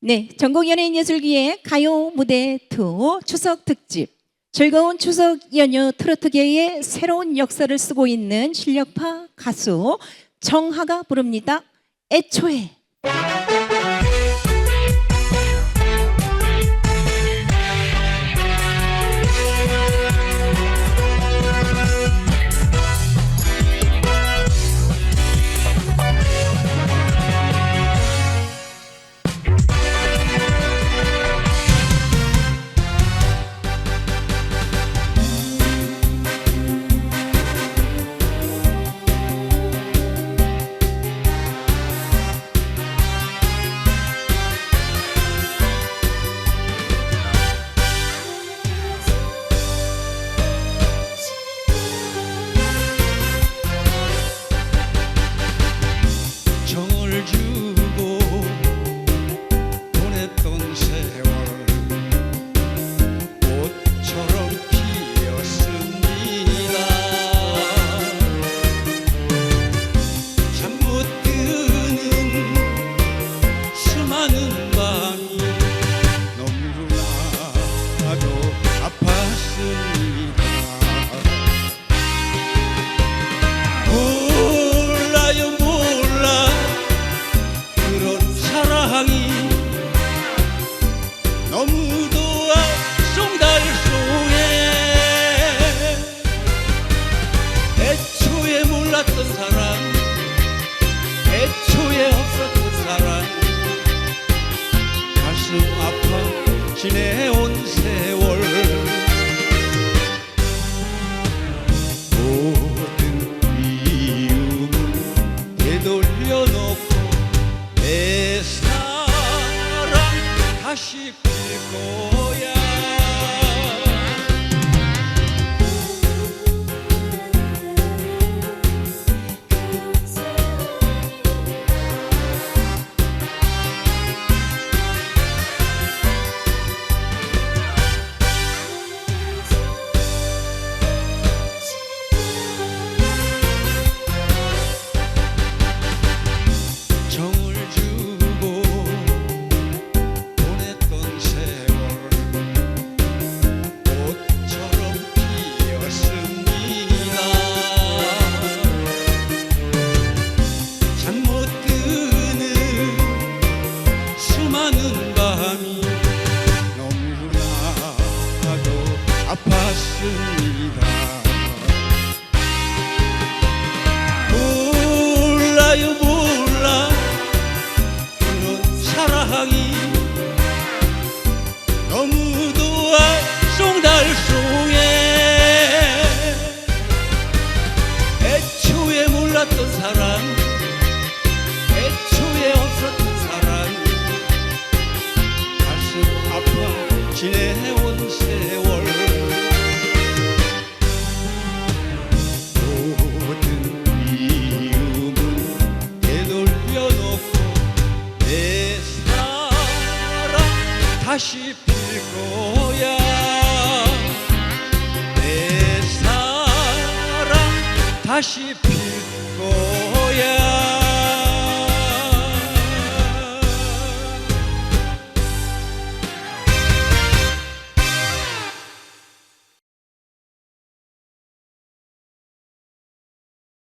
네, 전국연예인예술기의 가요 무대 투 추석 특집. 즐거운 추석 연휴 트로트계의 새로운 역사를 쓰고 있는 실력파 가수 정하가 부릅니다. 애초에. 정 지내온 세월. 모든 이유는 되돌려놓고 내 사랑 다시 필 거야 아팠습니다. 몰라요 몰라. 그런 사랑이 너무도 송달송해. 애초에 몰랐던 사랑 애초에 없었던 사랑. 가슴 아파 지내온 Aşıp